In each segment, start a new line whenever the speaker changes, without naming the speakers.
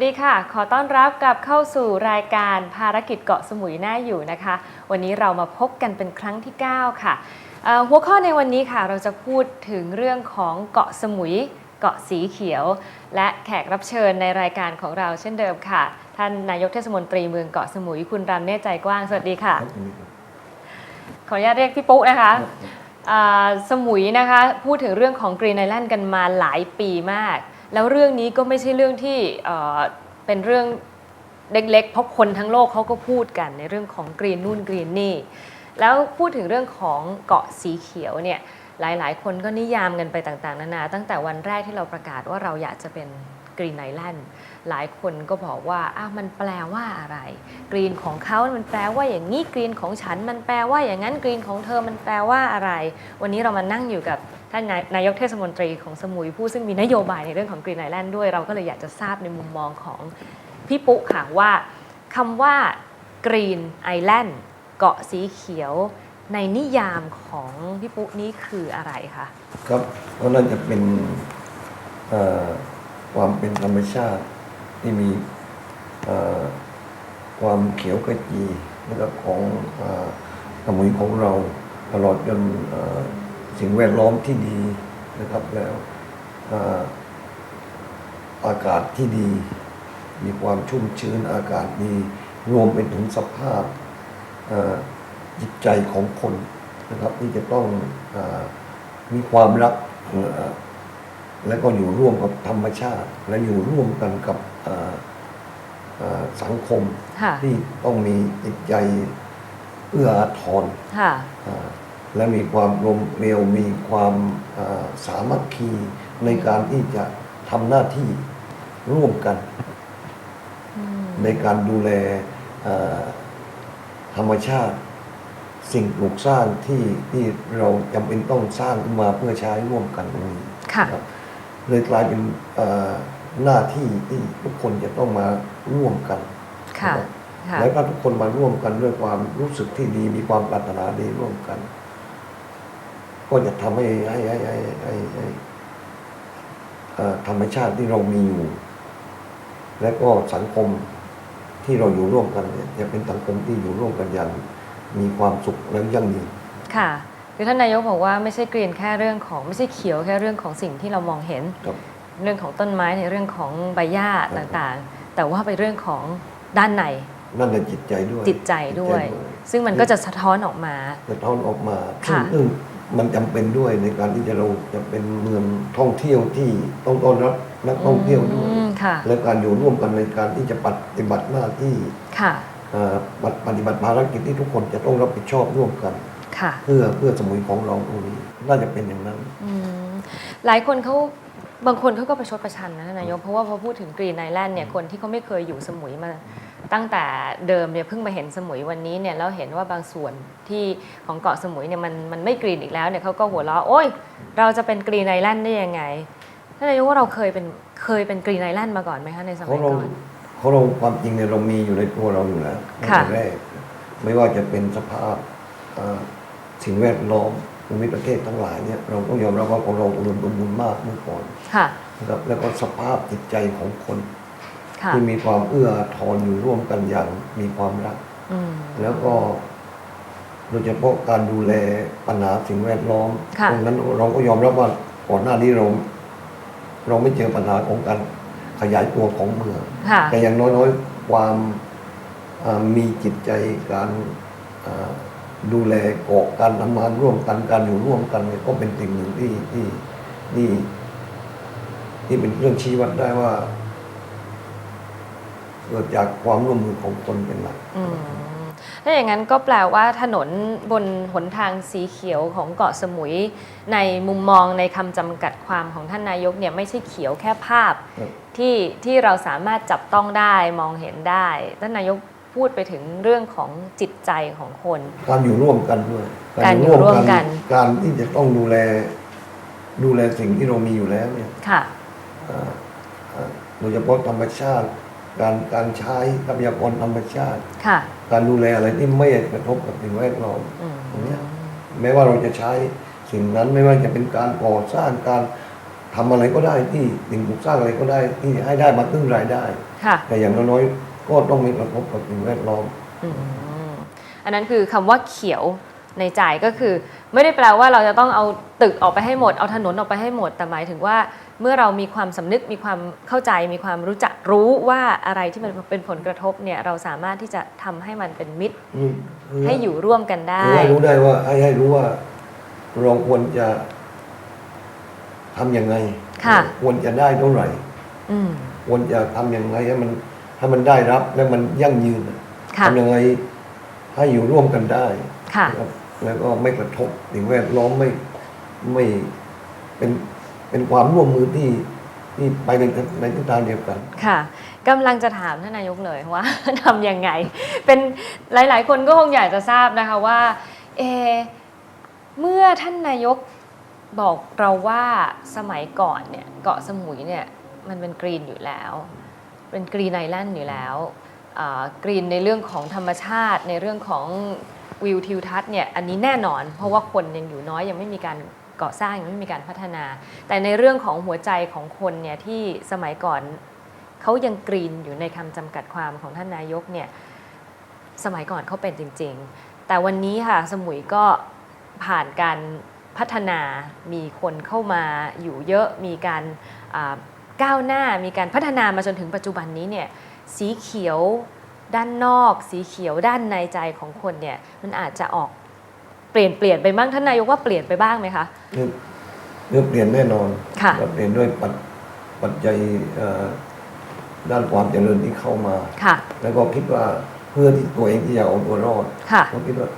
วัสดีค่ะ ขอต้อนรับกลับเข้าสู่รายการภารกิจเกาะสมุยน่าอยู่นะคะ วันนี้เรามาพบกันเป็นครั้งที่ 9 ค่ะเอ่อหัวข้อในวันนี้ค่ะเราจะพูดถึงเรื่องของเกาะสมุย เกาะสีเขียว และแขกรับเชิญในรายการของเราเช่นเดิมค่ะ ท่านนายกเทศมนตรีเมืองเกาะสมุยคุณรำเนตรใจกว้าง สวัสดีค่ะ ขออนุญาตเรียกพี่ปุ๊นะคะอ่าสมุยนะคะพูดถึงเรื่องของกรีนไอแลนด์กันมาหลายปีมากแล้วเรื่องนี้ก็ไม่ใช่เรื่องที่ เป็นเรื่องเล็กๆ เพราะคนทั้งโลกเขาก็พูดกันในเรื่องของกรีนนู่นกรีนนี่ แล้วพูดถึงเรื่องของเกาะสีเขียวเนี่ยหลายๆ คนก็นิยามกันไปต่างๆ นานา ตั้งแต่วันแรกที่เราประกาศว่าเราอยากจะเป็นกรีนไอแลนด์ หลายคนก็บอกว่าอ้าวมันแปลว่าอะไร กรีนของเขามันแปลว่าอย่างนี้กรีนของฉัน มันแปลว่าอย่างนั้นกรีนของเธอมันแปลว่าอะไร วันนี้เรามานั่งอยู่กับท่านนายกเทศมนตรีของสมุยผู้ซึ่งมีนโยบายในเรื่องของกรีนไอแลนด์ด้วยเราก็เลยอยากจะทราบในมุมมองของพี่ปุ๊ค่ะว่าคำว่ากรีนไอแลนด์เกาะสีเขียวในนิยามของพี่ปุ๊นี้คืออะไรคะ
ครับก็น่าจะเป็นความเป็นธรรมชาติ ที่มีความเขียวขจีนะครับของเอ่อสมุยของเราตลอดจนสิ่งแวดล้อมที่ดีนะครับแล้วออากาศที่ดี มีความชุ่มชื้นอากาศดี รวมไปถึงสภาพจิตใจของคนนะครับที่จะต้องอมีความรักและก็อยู่ร่วมกับธรรมชาติ และอยู่ร่วมกันกับ สังคม
ค่ะ
ที่ต้องมีจิตใจเอื้ออาทร
ค่ะ
เอ่อและมีความรวมเร็วมีความเอ่อสามัคคีในการที่จะทำหน้าที่ร่วมกัน
อืม
ในการดูแลเอ่อธรรมชาติ สิ่งปลูกสร้างที่ที่เราจำเป็นต้องสร้างขึ้นมาเพื่อใช้ร่วมกันตรงนี้
ค่ะ
ครับเลยกลายเป็นเอ่อ หน้าที่ที่ทุกคนจะต้องมาร่วมกัน
ค่ะ
นะครับ
ค่ะ
แล้วถ้าทุกคนมาร่วมกันด้วยความรู้สึกที่ดีมีความปรารถนาดีร่วมกัน ก็จะทำให้ให้ให้ให้ให้ให้เอ่อธรรมชาติที่เรามีอยู่ และก็สังคมที่เราอยู่ร่วมกันเนี่ยจะเป็นสังคมที่อยู่ร่วมกันอย่างมีความสุขและยั่งยืน
ค่ะคือท่านนายกบอกว่าไม่ใช่กรีนแค่เรื่องของไม่ใช่เขียวแค่เรื่องของสิ่งที่เรามองเห็น
ครับ
เรื่องของต้นไม้ในเรื่องของใบหญ้าต่างๆ แต่ว่าไปเรื่องของด้านใน
นั่นในจิตใจด้วย
จิตใจด้วย ซึ่งมันก็จะสะท้อนออกมา
สะท้อนออกมา
ค่ะ
ซึ่งซึ่งมันจำเป็นด้วยในการที่จะเราจะเป็นเมืองท่องเที่ยวที่ต้องต้อนรับนักท่องเที่ยวด้วย
อืมค่ะ
และการอยู่ร่วมกันในการที่จะปฏิบัติหน้าที่
ค่ะ
เอ่อปฏิบัติภารกิจที่ทุกคนจะต้องรับผิดชอบร่วมกัน
ค่ะ
เพื่อเพื่อสมุยของเราตรงนี้น่าจะเป็นอย่างนั้น
อืมหลายคนเขา บางคนเขาก็ประชดประชันนะท่านนายก เพราะว่าพอพูดถึงกรีนไอแลนด์เนี่ยคนที่เขาไม่เคยอยู่สมุยมาตั้งแต่เดิมเนี่ยเพิ่งมาเห็นสมุยวันนี้เนี่ยแล้วเห็นว่าบางส่วนที่ของเกาะสมุยเนี่ยมันมันไม่กรีนอีกแล้วเนี่ยเขาก็หัวเราะโอ๊ยเราจะเป็นกรีนไอแลนด์ได้ยังไงท่านนายกว่าเราเคยเป็นเคยเป็นกรีนไอแลนด์มาก่อนไหมคะในส
เขา
มัย
เรา
ก่อน
เขาเราความจริงเนี่ยเรามีอยู่ในตัวเราอยู่แล้วตั้ง
ค่ะ
แต่แรกไม่ว่าจะเป็นสภาพเอ่อสิ่งแวดล้อม ภูมิประเทศทั้งหลายเนี่ยเราต้องยอมรับว่าของเราอุดมสมบูรณ์มากเมื่อก่อน
ค่ะ
นะครับแล้วก็สภาพจิตใจของคน
ค่ะ
ที่มีความเอื้ออาทรอยู่ร่วมกันอย่างมีความรัก
อืม
แล้วก็โดยเฉพาะการดูแลปัญหาสิ่งแวดล้อม
ค่ะ
ตรงนั้นเราก็ยอมรับว่าก่อนหน้านี้เราเราไม่เจอปัญหาของการขยายตัวของเมือง
ค่ะ
แต่อย่างน้อยๆความอ่ามีจิตใจการอ่า ดูแลเกาะการทำงานร่วมกันการอยู่ร่วมกันเนี่ยก็เป็นสิ่งหนึ่งที่ที่ที่ที่เป็นเรื่องชี้วัดได้ว่าเกิดจากความร่วมมือของคนเป็นหลัก
อืมถ้าอย่างนั้นก็แปลว่าถนนบนหนทางสีเขียวของเกาะสมุย ในมุมมองในคำจำกัดความของท่านนายกเนี่ยไม่ใช่เขียวแค่ภาพที่ที่เราสามารถจับต้องได้มองเห็นได้ ท่านนายก พูดไปถึงเรื่องของจิตใจของคน
การอยู่ร่วมกันด้วย
การอยู่ร่วมกัน
การที่จะต้องดูแล ดูแลสิ่งที่เรามีอยู่แล้วเนี่ย
ค่ะ
อ่าอ่าโดยเฉพาะธรรมชาติ การการใช้ทรัพยากรธรรมชาติ
ค่ะ
การดูแลอะไรที่ไม่กระทบกับสิ่งแวดล้อม
อืม
อย่างเงี้ยแม้ว่าเราจะใช้สิ่งนั้นไม่ว่าจะเป็นการก่อสร้างการทำอะไรก็ได้ที่สิ่งปลูกสร้างอะไรก็ได้ที่ให้ได้มาซึ่งรายได้
ค่ะ
แต่อย่างน้อยๆ ก็ต้องมีกระทบกับสิ่งแวดล้อม
อืมอันนั้นคือคำว่าเขียวในใจก็คือ ไม่ได้แปลว่าเราจะต้องเอาตึกออกไปให้หมด เอาถนนออกไปให้หมดแต่หมายถึงว่า เมื่อเรามีความสำนึกมีความเข้าใจ มีความรู้จักรู้ว่าอะไรที่มันเป็นผลกระทบเนี่ยเราสามารถที่จะทำให้มันเป็นมิตร
อืมคือ
ให้อยู่ร่วมกันได้
คือให้รู้ได้ว่าให้ให้รู้ว่าเราควรจะทำยังไง
ค่ะ
ควรจะได้เท่าไหร่
อืม
ควรจะทำยังไงให้มัน ให้มันได้รับและมันยั่งยืน
ค่ะ
ทำยังไงให้อยู่ร่วมกันได้
ค่ะ
นะครับแล้วก็ไม่กระทบสิ่งแวดล้อมไม่ไม่เป็นเป็นความร่วมมือที่ที่ไปในในทิศทางเดียวกัน
ค่ะกำลังจะถามท่านนายกเลยว่าทำยังไง เป็นหลาย ๆ คนก็คงอยากจะทราบนะคะว่าเอะเมื่อท่านนายกบอกเราว่าสมัยก่อนเนี่ยเกาะสมุยเนี่ยมันเป็นกรีนอยู่แล้ว เป็นกรีนไอแลนด์อยู่แล้วกรีนในเรื่องของธรรมชาติ ในเรื่องของวิวทิวทัศน์เนี่ยอันนี้แน่นอน เพราะว่าคนยังอยู่น้อยยังไม่มีการก่อสร้างยังไม่มีการพัฒนา แต่ในเรื่องของหัวใจของคนเนี่ยที่สมัยก่อนเขายังกรีนอยู่ในคำจำกัดความของท่านนายกเนี่ยสมัยก่อนเขาเป็นจริง ๆ แต่วันนี้ค่ะสมุยก็ผ่านการพัฒนามีคนเข้ามาอยู่เยอะมีการ ก้าวหน้ามีการพัฒนามาจนถึงปัจจุบันนี้เนี่ยสีเขียวด้านนอก สีเขียวด้านในใจของคนเนี่ยมันอาจจะออกเปลี่ยนเปลี่ยนไปบ้างท่านนายกว่าเปลี่ยนไปบ้างไหมคะ
เรื่องเรื่องเปลี่ยนแน่นอน
ค่ะ
เปลี่ยนด้วยปัจปัจจัยเอ่อด้านความเจริญที่เข้ามา
ค่ะ
แล้วก็คิดว่าเพื่อที่ตัวเองที่จะเอาตัวรอด
ค่ะ
ก็คิดว่า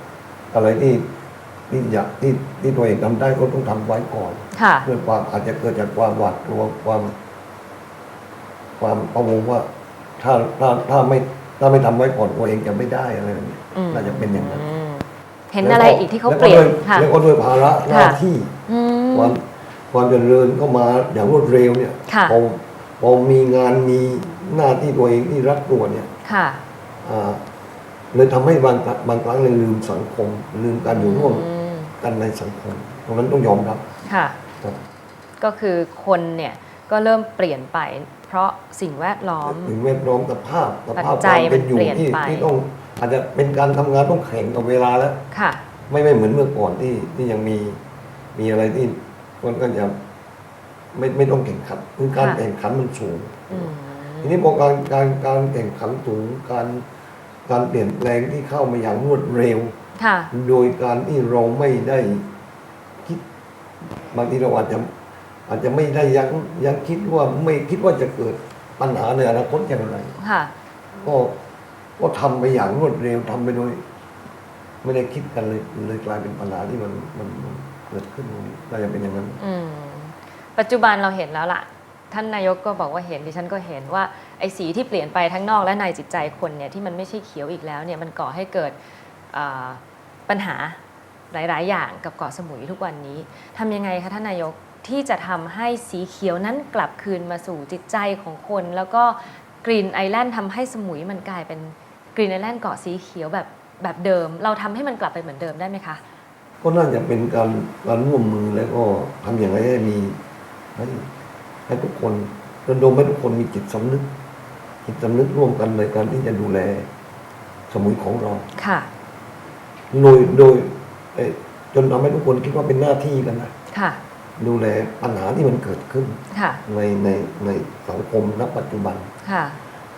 อะไรที่ที่อยากที่ที่ตัวเองทำได้ก็ต้องทำไว้ก่อน
ค่ะ
เพื่อความอาจจะเกิดจากความหวาดกลัวความ ความประวงว่า ถ้าถ้าถ้าไม่ถ้าไม่ทำไว้ก่อนตัวเองจะไม่ได้อะไรแบบนี้
อืม
น่าจะเป็นอย่างนั้น
อืมเห็นอะไรอีกที่เขา
แล้ว
เปลี่ยน
ด้วย
ค่ะ
แล้วก็ด้วยภาระหน้า
ค่ะ
ที่
อืม
ความความเจริญเข้ามาอย่างรวดเร็วเนี่ย
ค่ะ
พอพอมีงานมีหน้าที่ตัวเองที่รัดตัวเนี่ย
ค่ะ
อ่าเลยทำให้บางบางครั้งเลยลืมสังคม ลืมการอยู่ร่วม
อืม
กันในสังคมตรงนั้นต้องยอมรับ
ค่ะ
ครับ
ก็คือคนเนี่ยก็เริ่มเปลี่ยนไปเพ ราะสิ่งแวดล้อม
ถึงแวดล้อมสภาพสภาพ
ปัจจัยว
คามเป็นอยู่
มันเปลี่ยน
ที่
ไป
ที่ต้องอาจจะเป็นการทำงานต้องแข่งกับเวลาแล้ว
ค่ะ
ไม่ไม่เหมือนเมื่อก่อนที่ที่ยังมีมีอะไรที่คนก็จะไม่ไม่ต้องแข่งขันคือการ
ค่ะ
แข่งขันมันสูง
อืม
ทีนี้พอการการการแข่งขันสูงการการเปลี่ยนแปลงที่เข้ามาอย่างรวดเร็ว
ค่ะ
โดยการที่เราไม่ได้คิดบางทีเราอาจจะ อาจจะไม่ได้ยังยังคิดว่าไม่คิดว่าจะเกิดปัญหาในอนาคตอย่างไร
ค่ะ
ก็ก็ทำไปอย่างรวดเร็วทำไปโดยไม่ได้คิดกันเลยเลยกลายเป็นปัญหาที่มันมันมันเกิดขึ้นตรงนี้น่าจะเป็นอย่างนั้น
อืม ปัจจุบันเราเห็นแล้วล่ะ ท่านนายกก็บอกว่าเห็นดิฉันก็เห็นว่าไอ้สีที่เปลี่ยนไปทั้งนอกและในจิตใจคนเนี่ยที่มันไม่ใช่เขียวอีกแล้วเนี่ยมันก่อให้เกิดอ่าปัญหาหลาย ๆ อย่างกับเกาะสมุยทุกวันนี้ทำยังไงคะท่านนายก ที่จะทำให้สีเขียวนั้นกลับคืนมาสู่จิตใจของคน แล้วก็กรีนไอแลนด์ทำให้สมุยมันกลายเป็นกรีนไอแลนด์เกาะสีเขียวแบบแบบเดิม เราทำให้มันกลับไปเหมือนเดิมได้ไหมคะ
ก็น่าจะเป็นการการร่วมมือแล้วก็ทำอย่างไรให้มีให้ให้ทุกคนระดมให้ทุกคนมีจิตสำนึก จิตสำนึกร่วมกันในการที่จะดูแลสมุยของเรา
ค่ะ
โดยโดยเอ่อจนทำให้ทุกคนคิดว่าเป็นหน้าที่กันนะ
ค่ะ
ดูแลปัญหาที่มันเกิดขึ้น
ค่ะ
ในในในสังคมณปัจจุบัน
ค่ะ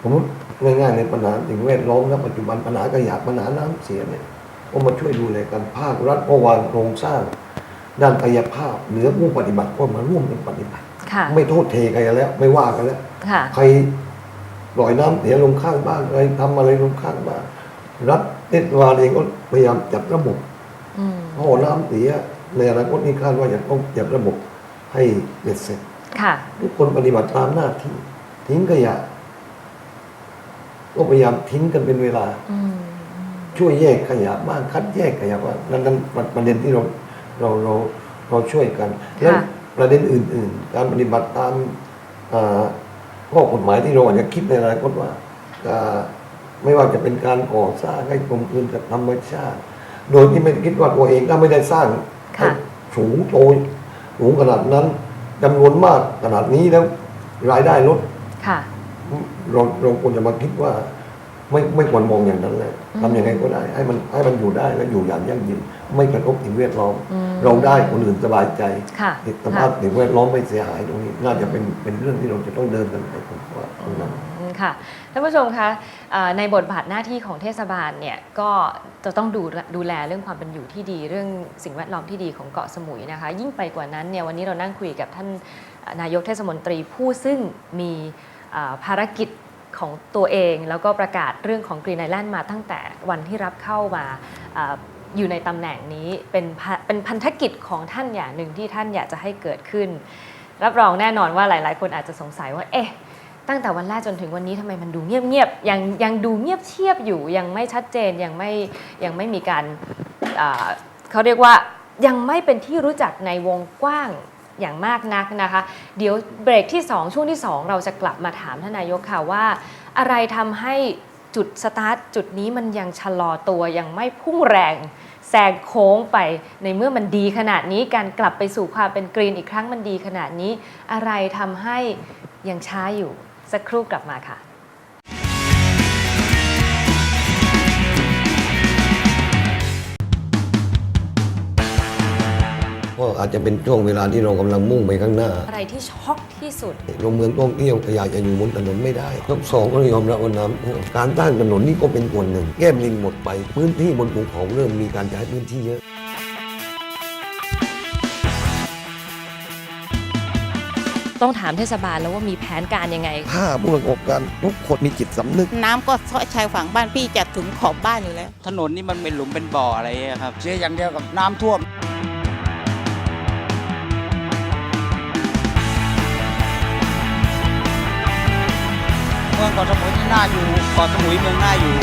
สมมติง่ายๆในปัญหาสิ่งแวดล้อมณปัจจุบันปัญหาขยะปัญหาน้ำเสียเนี่ยก็มาช่วยดูแลกันภาครัฐก็วางโครงสร้าง ด้านกายภาพเหนือผู้ปฏิบัติก็มาร่วมกันปฏิบัติ
ค่ะ
ไม่โทษเทกันแล้ว ไม่ว่ากันแล้ว
ค่ะ
ใครปล่อยน้ำเสียลงข้างบ้านใครทำอะไรลงข้างบ้านรัฐเทศบาลเองก็พยายามจัดระบบ
อืม
ท่อน้ำเสีย ในอนาคตนี้คาดว่าจะต้องจัดระบบให้เบ็ดเสร็จ
ค่ะ
ทุกคนปฏิบัติตามหน้าที่ ทิ้งขยะก็พยายามทิ้งกันเป็นเวลา
อืม
ช่วยแยกขยะบ้างคัดแยกขยะบ้างนั่นนั่นประเด็นที่เราเราเราเราช่วยกัน แล้วประเด็นอื่น ๆ การปฏิบัติตามอ่าข้อกฎหมายที่เราอาจจะคิดในอนาคตว่าอ่าไม่ว่าจะเป็นการก่อสร้างให้กลมกลืนกับธรรมชาติ โดยที่ไม่คิดว่าตัวเองก็ไม่ได้สร้าง
ค่ะ
สูงโตสูงขนาดนั้นจำนวนมากขนาดนี้แล้ว รายได้ลด
ค่ะ
เราเราควรจะมาคิดว่า ไม่ไม่ควรมองอย่างนั้นเลย
อืม
ทำยังไงก็ได้ ให้มันให้มันอยู่ได้และอยู่อย่างยั่งยืนไม่กระทบสิ่งแวดล้อม
อืม
เราได้คนอื่นสบายใจ
ค่ะ
สภาพสิ่งแวดล้อมไม่เสียหายตรงนี้ น่าจะเป็นเป็นเรื่องที่เราจะต้องเดินกันไปผมว่าตรงนั้น
อืม ค่ะท่านผู้ชมคะในบทบาทหน้าที่ของเทศบาลเนี่ยก็จะต้องดูดูแลเรื่องความเป็นอยู่ที่ดี เรื่องสิ่งแวดล้อมที่ดีของเกาะสมุยนะคะ ยิ่งไปกว่านั้นเนี่ยวันนี้เรานั่งคุยกับท่านนายกเทศมนตรีผู้ซึ่งมีภารกิจของตัวเอง แล้วก็ประกาศเรื่องของกรีนไอแลนด์มาตั้งแต่วันที่รับเข้ามาอยู่ในตำแหน่งนี้เป็นเป็นพันธกิจของท่านอย่างหนึ่งที่ท่านอยากจะให้เกิดขึ้น รับรองแน่นอนว่าหลาย ๆ คนอาจจะสงสัยว่าเอ๊ะ ตั้งแต่วันแรกจนถึงวันนี้ทำไมมันดูเงียบๆยังยังดูเงียบเชียบอยู่ยังไม่ชัดเจนยังไม่ยังไม่มีการเขาเรียกว่ายังไม่เป็นที่รู้จักในวงกว้างอย่างมากนักนะคะ เดี๋ยวเบรกที่ 2 ช่วงที่ 2 เราจะกลับมาถามท่านนายกค่ะว่า อะไรทำให้จุดสตาร์ทจุดนี้มันยังชะลอตัวยังไม่พุ่งแรงแซงโค้งไปในเมื่อมันดีขนาดนี้การกลับไปสู่ความเป็นกรีนอีกครั้งมันดีขนาดนี้ อะไรทำให้ยังช้าอยู่ สักครู่กลับมาค่ะ
ก็อาจจะเป็นช่วงเวลาที่เรากำลังมุ่งไปข้างหน้า
อะไรที่ช็อกที่สุด
โรงเมืองท่องเที่ยวก็อยากจะอยู่บนถนนไม่ได้ทั้งสองก็ยอมรับว่าน้ำท่วมการสร้างถนนนี่ก็เป็นส่วนหนึ่ง แก้มลิงหมดไป พื้นที่บนภูเขาเริ่มมีการใช้พื้นที่เยอะ
ต้องถามเทศบาลแล้วว่ามีแผนการยังไง
ถ้าผู้ประกอบการทุกคนมีจิตสำนึก
น้ำก็ชายฝั่งบ้านพี่จะถึงขอบบ้านอยู่แล้ว
ถนนนี่มันเป็นหลุมเป็นบ่ออะไรเงี้ยครับ
เสียอย่างเดียวกับน้ำท่วม
เมืองเกาะสมุยนี่น่าอยู่เกาะสมุยเมืองน่าอยู่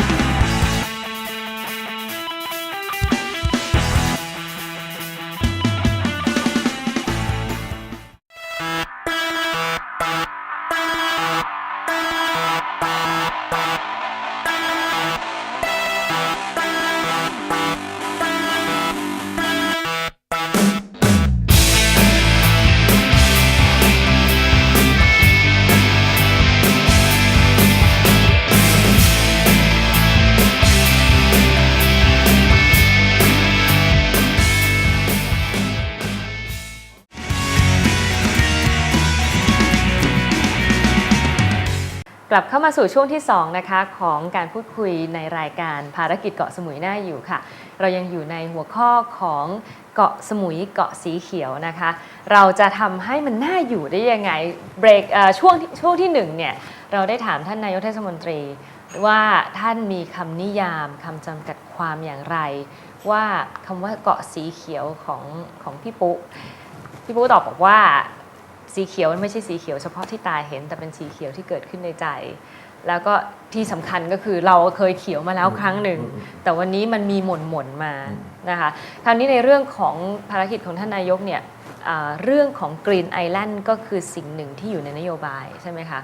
กลับเข้ามาสู่ช่วงที่ 2 นะคะ ของการพูดคุยในรายการภารกิจเกาะสมุยน่าอยู่ค่ะ เรายังอยู่ในหัวข้อของเกาะสมุยเกาะสีเขียวนะคะ เราจะทำให้มันน่าอยู่ได้ยังไงเบรกเอ่อช่วงช่วงที่หนึ่งเนี่ยเราได้ถามท่านนายกเทศมนตรี ว่าท่านมีคำนิยามคำจำกัดความอย่างไร ว่าคำว่าเกาะสีเขียวของของพี่ปุ๊ พี่ปุ๊ตอบบอกว่า สีเขียวมันไม่ใช่สีเขียวเฉพาะที่ตาเห็น แต่เป็นสีเขียวที่เกิดขึ้นในใจ แล้วก็ที่สำคัญก็คือเราเคยเขียวมาแล้วครั้งหนึ่ง แต่วันนี้มันมีหม่นหม่นๆมานะคะคราวนี้ในเรื่องของภารกิจของท่านนายกเนี่ยอ่าเรื่องของ Green Island ก็คือสิ่งหนึ่งที่อยู่ในนโยบายใช่ไหมคะ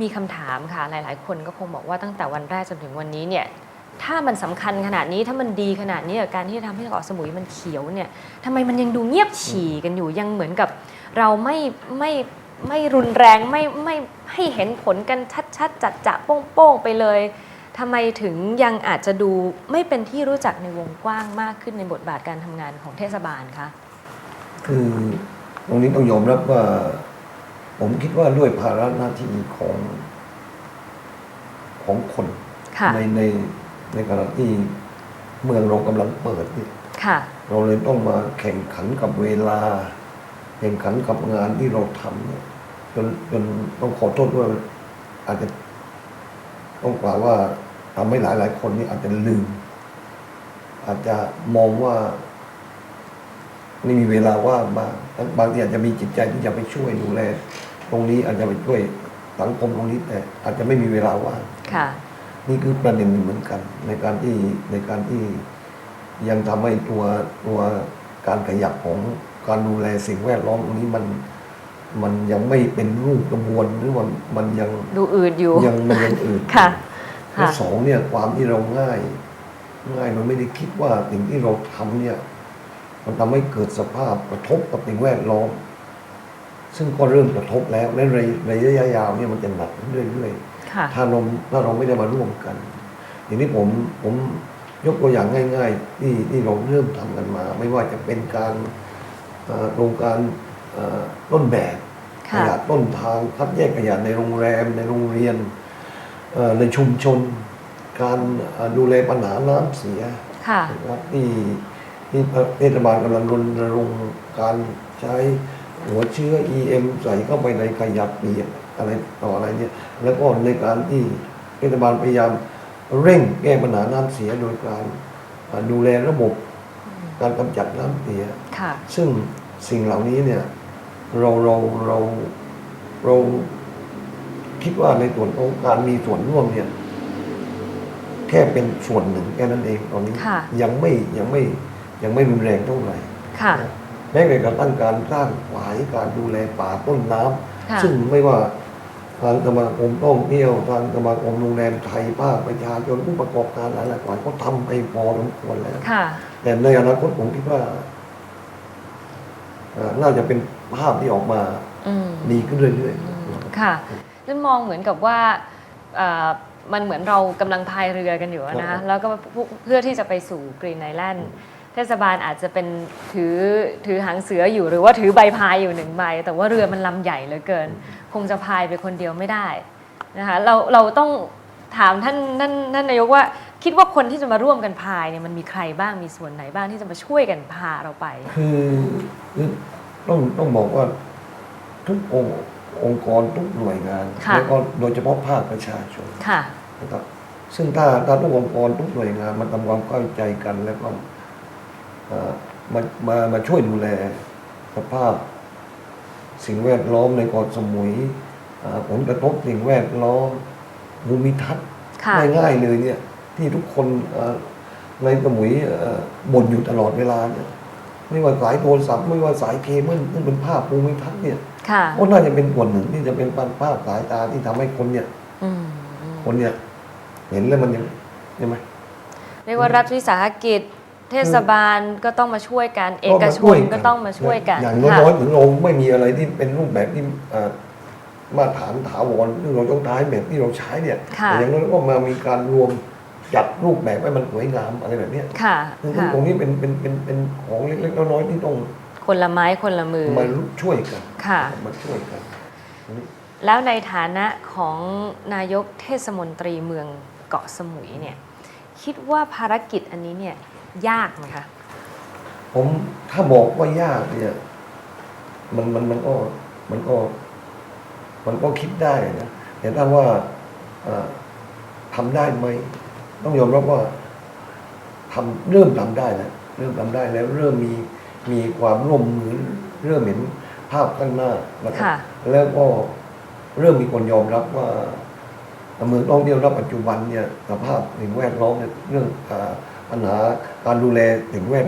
มีคำถามค่ะหลายๆ คนก็คงบอกว่าตั้งแต่วันแรกจนถึงวันนี้เนี่ยถ้ามันสำคัญขนาดนี้ถ้ามันดีขนาดนี้กับการที่จะทำให้เกาะสมุยมันเขียวเนี่ยทำไมมันยังดูเงียบฉี่กันอยู่ยังเหมือนกับ เราไม่ไม่ไม่รุนแรงไม่ไม่ให้เห็นผลกันชัดๆ จัดจะโป้งๆไปเลยทำไมถึงยังอาจจะดูไม่เป็นที่รู้จักในวงกว้างมากขึ้นในบทบาทการทำงานของเทศบาลคะ
คือตรงนี้ต้องยอมรับว่า ผมคิดว่าด้วยภาระหน้าที่ของของคน
ค่ะ
ในในในขณะที่เมืองเรากำลังเปิดเนี่ย
ค่ะ
เราเลยต้องมาแข่งขันกับเวลาแข่งขันกับงานที่เราทำเนี่ยจนจนต้องขอโทษด้วยอาจจะต้องกล่าวว่าทำให้หลายหลายๆคนนี่อาจจะลืม อาจจะมองว่าไม่มีเวลาว่างบ้างบางทีอาจจะมีจิตใจที่จะไปช่วยดูแลตรงนี้อาจจะไปช่วยสังคมตรงนี้แต่อาจจะไม่มีเวลาว่าง
ค่ะ
นี่คือประเด็นหนึ่งเหมือนกัน ในการที่ในการที่ยังทำให้ตัวตัวการขยับของ การดูแลสิ่งแวดล้อมตรงนี้มันมันยังไม่เป็นรูปกระบวนหรือว่ามันยัง
ดูอืดอยู่
ยังมันยังอื่น
ค่ะ
และ
ค่ะ
สองเนี่ยความที่เราง่าย ง่ายมันไม่ได้คิดว่าสิ่งที่เราทำเนี่ย มันทำให้เกิดสภาพกระทบกับสิ่งแวดล้อม ซึ่งก็เริ่มกระทบแล้วและในในระยะยาวเนี่ยมันจะหนักเรื่อยๆ
ค่ะ
ถ้าเราถ้าเราไม่ได้มาร่วมกัน อย่างนี้ผมผมยกตัวอย่างง่าย ๆ ที่ที่เราเริ่มทำกันมา ไม่ว่าจะเป็นการเอ่อ โครงการเอ่อต้นแบบข
ค่ะ
ยะต้นทางคัดแยกขยะในโรงแรมในโรงเรียนเอ่อในชุมชน การเอ่อดูแลปัญหาน้ำเสีย
ค่ะ
นะครับที่ที่เทศบาลกำลังรณรงค์การใช้หัวเชื้อ EM ใส่เข้าไปในขยะเปียกอะไรต่ออะไรเนี่ยแล้วก็ในการที่เทศบาลพยายามเร่งแก้ปัญหาน้ำเสียโดยการอ่าดูแลระบบ การกำจัดน้ำเสีย
ค่ะ
ซึ่งสิ่งเหล่านี้เนี่ยเราเราเราเราคิดว่าในส่วนของการมีส่วนร่วมเนี่ยแค่เป็นส่วนหนึ่งแค่นั้นเองตอนนี้
ค่ะ
ยังไม่ยังไม่ยังไม่รุนแรงเท่าไหร่
ค่ะ
แม้แต่กระทั่งการสร้างหวายการดูแลป่าต้นน้ำ
ค่ะ
ซึ่งไม่ว่า ทางสมาคมท่องเที่ยวทางสมาคมโรงแรมไทยภาคประชาชนผู้ประกอบการหลายๆฝ่ายก็ทำไปพอสมควรแล้ว
ค่ะ
แต่ในอนาคตผมคิดว่าเอ่อน่าจะเป็นภาพที่ออกมา
อืม
ดีขึ้นเรื่อย
ค่ะนั่นมองเหมือนกับว่าเอ่อมันเหมือนเรากำลังพายเรือกันอยู่อะนะคะแล้วก็เพื่อที่จะไปสู่กรีนไอแลนด์ เทศบาลอาจจะเป็นถือถือหางเสืออยู่ หรือว่าถือใบพายอยู่หนึ่งใบ แต่ว่าเรือมันลำใหญ่เหลือเกิน คงจะพายไปคนเดียวไม่ได้นะคะเราเราต้องถามท่านท่านท่านนายกว่าคิดว่าคนที่จะมาร่วมกันพายเนี่ยมันมีใครบ้างมีส่วนไหนบ้างที่จะมาช่วยกันพาเราไป
ๆคือคือต้องต้องบอกว่าทุกองค์องค์กรทุกหน่วยงาน
ค่ะ
แล้วก็โดยเฉพาะภาคประชาชน
ค่ะ
นะครับซึ่งถ้าถ้าทุกองค์กรทุกหน่วยงานมันทำความเข้าใจกันแล้วก็เอ่อ มามามาช่วยดูแลสภาพ สิ่งแวดล้อมในเกาะสมุยเอ่อผลกระทบสิ่งแวดล้อมภูมิทัศน์
ค่ะ
ง่ายๆเลยเนี่ย ที่ทุกคนเอ่อในสมุยเอ่อบ่นอยู่ตลอดเวลาเนี่ยไม่ว่าสายโทรศัพท์ไม่ว่าสายเคเบิลซึ่งเป็นภาพภูมิทัศน์เนี่ย
ค่ะ
ก็น่าจะเป็นส่วนหนึ่งที่จะเป็นภาพสายตาที่ทำให้คนเนี่ย
อืมอืม
คนเนี่ย เห็นแล้วมันยังใช่ไหม
เรียกว่ารัฐวิสาหกิจ เทศบาลก็ต้องมาช่วยกัน เอกช
ก็มาช่วนย
ก็ต้องมาช่วยกัน
อย่าง
ค่ะ
น้อยๆถึงเราไม่มีอะไรที่เป็นรูปแบบที่เอ่อมาตรฐานถาวรซึ่งเราต้องใช้แบบที่เราใช้เนี่ย
ค่ะ
แต่อย่างน้อยก็มามีการรวมจัดรูปแบบให้มันสวยงามอะไรแบบเนี้ย
ค่ะ
ซึ่ง
ค่ะ
ตรงนี้เป็นเป็นเป็นเป็นของเล็กๆน้อยๆที่ต้อง
คนละไม้คนละมือ
มาช่วยกัน
ค่ะ
มาช่วยกันอันนี้
แล้วในฐานะของนายกเทศมนตรีเมืองเกาะสมุยเนี่ย คิดว่าภารกิจอันนี้เนี่ย ยากไหมคะ
ผมถ้าบอกว่ายากเนี่ย มันมันมันก็มันก็ มันก็คิดได้นะแต่ถ้าว่าเอ่อทำได้ไหมต้องยอมรับว่าทำเริ่มทำได้แล้วเริ่มทำได้แล้ว เริ่มมีมีความร่วมมือเริ่มเห็นภาพข้างหน้านะครับ
ค่ะ
แล้วก็เริ่มมีคนยอมรับว่าเมืองท่องเที่ยวณปัจจุบันเนี่ยสภาพสิ่งแวดล้อมเนี่ยเรื่องอา ปัญหาการดูแลสิ่งแวด